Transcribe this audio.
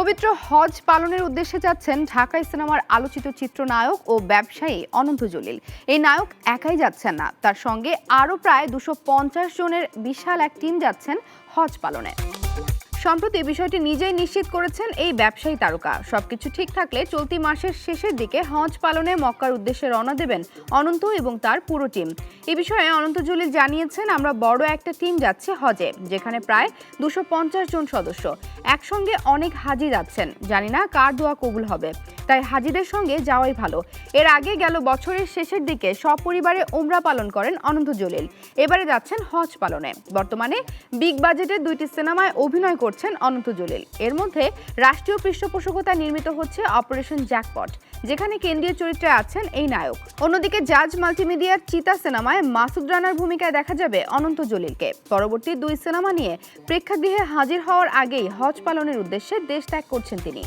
পবিত্র হজ পালনের উদ্দেশ্যে যাচ্ছেন ঢাকায় সিনেমার আলোচিত চিত্রনায়ক ও ব্যবসায়ী অনন্ত জলিল। এই নায়ক একাই যাচ্ছেন না, তার সঙ্গে আরও প্রায় দুশো জনের বিশাল এক টিম যাচ্ছেন হজ পালনে। সম্প্রতি বিষয়টি নিজেই নিশ্চিত করেছেন এই ব্যবসায়ী তারকা। সবকিছু ঠিক থাকলে চলতি মাসের শেষের দিকে হজ পালনে মক্কার উদ্দেশ্যে রওনা দেবেন অনন্ত এবং তার পুরো টিম। এ বিষয়ে অনন্ত জলিল জানিয়েছেন, আমরা বড় একটা টিম যাচ্ছে হজে, যেখানে প্রায় দুশো জন সদস্য। একসঙ্গে অনেক হাজি যাচ্ছেন। জানি না কার দোয়া কবুল হবে। তাই হাজিদের সঙ্গে যাওয়াই ভালো। এর আগে গেল বছরের শেষের দিকে সপরিবারে ওমরা পালন করেন অনন্ত জলিল। এবারে যাচ্ছেন হজ পালনে। বর্তমানে বিগ বাজেটের দুইটি সিনেমায় অভিনয় করছেন অনন্ত জলিল। এর মধ্যে রাষ্ট্রীয় পৃষ্ঠপোষকতা নির্মিত হচ্ছে অপারেশন জ্যাকপট, যেখানে কেন্দ্রীয় চরিত্রে আছেন এই নায়ক। অন্যদিকে জাজ মাল্টিমিডিয়ার চিতা সিনেমায় মাসুদ রানার ভূমিকায় দেখা যাবে অনন্ত জলিলকে। পরবর্তী দুই সিনেমা নিয়ে প্রেক্ষাগৃহে হাজির হওয়ার আগেই হজ পালনের উদ্দেশ্যে দেশ ত্যাগ করছেন তিনি।